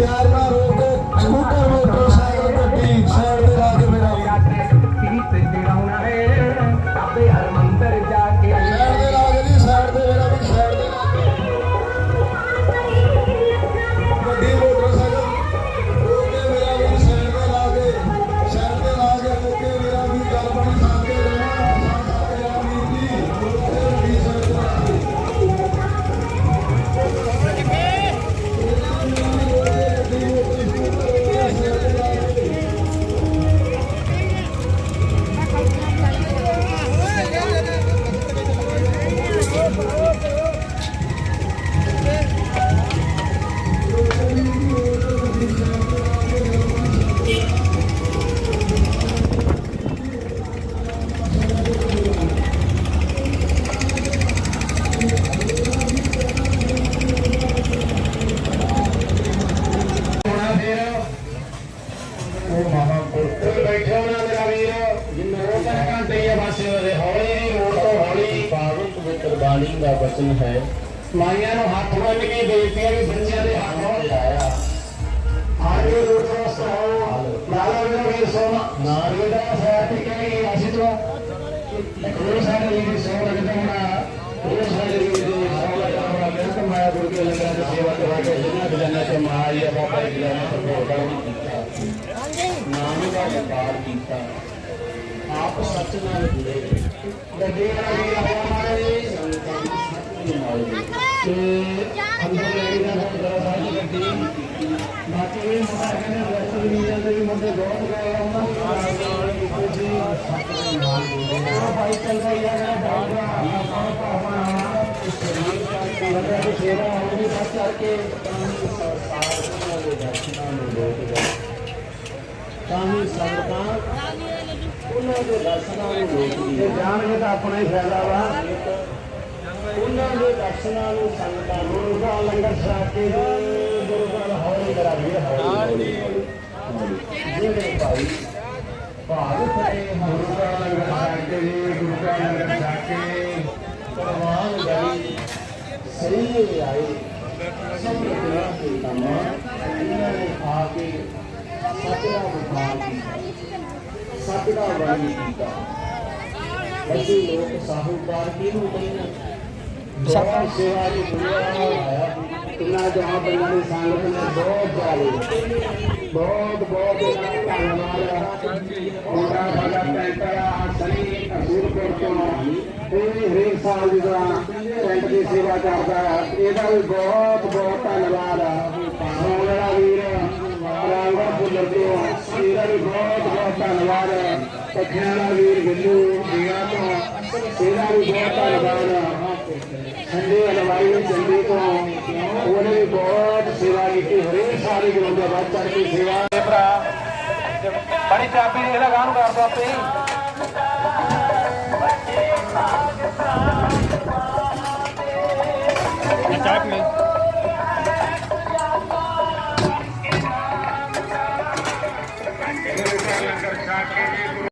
प्यार का ਬਚਨ ਹੈ ਮਾਈਆਂ ਨੂੰ ਹੱਥ ਬੰਨ ਕੇ ਬੇਨਤੀਆਂ ਵੀ ਬੱਚਿਆਂ ਦੇ ਹੱਥ ਲਾਇਆ ਆਗੇ ਰੋਟ ਰਸਤਾ ਹੋ ਲਾਲਾ ਜੀ ਵੀ ਸੋਨਾ ਨਾਰੀਏ ਦਾ ਸਾਥ ਕਹੇ ਅਸੀਂ ਤੋਂ ਕੋਈ ਸਾਡੇ ਲਈ ਸੋਨਾ ਲੱਗਦਾ ਉਹ ਸਾਡੇ ਲਈ ਸੋਨਾ ਲੱਗਦਾ ਮੈਂ ਮੈਂ ਗੁਰੂ ਕੇ ਲੰਗਰਾਂ ਦੀ ਸੇਵਾ ਕਰਵਾ ਕੇ ਜਿੰਨਾ ਖਜ਼ਾਨਾ ਤੇ ਮਾਈ ਆ ਬਾਬਾ ਜੀ ਨੇ ਪ੍ਰਭੋਗਾ ਨਹੀਂ ਕੀਤਾ ਨਾਮ ਦਾ ਵਪਾਰ ਕੀਤਾ ਆਪ ਸੱਚ ਨਾਲ ਜੁੜੇ ਗੱਡੀ ਵਾਲਾ ਵੀ ਆਇਆ ਮਾਰੇ ਸੰਤਾਂ ਦੀ ਨਾਲ ਤੇ ਅੰਦਰ ਲੈਣੀ ਦਾ ਦਰਾ ਸਾਡੀ ਗੱਡੀ ਬਾਕੀ ਇਹ ਮੁੰਡਾ ਕਹਿੰਦੇ ਰਸਤੇ ਵੀ ਨਹੀਂ ਜਾਂਦੇ ਵੀ ਮੁੰਡੇ ਬਹੁਤ ਗਏ ਉਹਨਾਂ ਨੂੰ ਨਾਲ ਕੋਈ ਜੀ ਉਹ ਬਾਈ ਚੱਲਦਾ ਹੀ ਆ ਗਿਆ ਡਾਕਟਰ ਬਸ ਕਰਕੇ ਸਾਧਨਾਂ ਦੇ ਦਰਸ਼ਨਾਂ ਨੂੰ ਲੋਕ ਗਏ ਤਾਂ ਹੀ ਸੰਗਤਾਂ ਉਹਨਾਂ ਦੇ ਦਰਸ਼ਨਾਂ ਨੂੰ ਜੇ ਲੋਕਦੀਆਂ ਜਾਣਗੇ ਤਾਂ ਆਪਣਾ ਹੀ ਫਾਇਦਾ ਵਾ। మందిలో దర్శనాలు सही आए सब के कम इन्होंने खा के सतरा बुखार सतरा वाली पीता बच्चे लोग साहूकार किनू कहना ਕਿੰਨਾ ਜਹਾਂ ਬੰਨਾਂ ਸੰਗਤ ਨੇ ਬਹੁਤ ਜਾਲੇ ਬਹੁਤ ਬਹੁਤ ਧੰਨਵਾਦ ਮੁੰਡਾ ਸਾਡਾ ਪੈਂਟਰ ਸਨੀ ਅਸੂਰਪੁਰ ਤੋਂ ਇਹ ਹਰੇਕ ਸਾਲ ਦੀ ਤਰ੍ਹਾਂ ਪਿੰਡ ਦੀ ਸੇਵਾ ਕਰਦਾ ਹੈ ਇਹਦਾ ਵੀ ਬਹੁਤ ਬਹੁਤ ਧੰਨਵਾਦ ਸੋਨ ਵਾਲਾ ਵੀਰ ਰਾਂਗਾ ਬੁੱਲਰ ਤੋਂ ਇਹਦਾ ਵੀ ਬਹੁਤ ਬਹੁਤ ਧੰਨਵਾਦ ਪੱਖਿਆਂ ਵਾਲਾ ਵੀਰ ਬਿੱਲੂ ਦੀਆ ਤੋਂ ਇਹਦਾ ਵੀ ਬਹੁਤ ਧੰਨਵਾਦ ਠੰਡੇ ਅਲਵਾਈ ਨੂੰ ਤੋਂ ਉਹਨੇ ਵੀ ਬਹੁਤ ਸੇਵਾ ਕੀਤੀ, ਹਰੇਕ ਸਾਰੇ ਗੁਰੂ ਦਾ ਚੜ ਕੇ ਸੇਵਾ। ਭਰਾ ਬੜੀ ਚਾਬੀ ਦੇ ਲਗਾ ਨੂੰ ਕਰ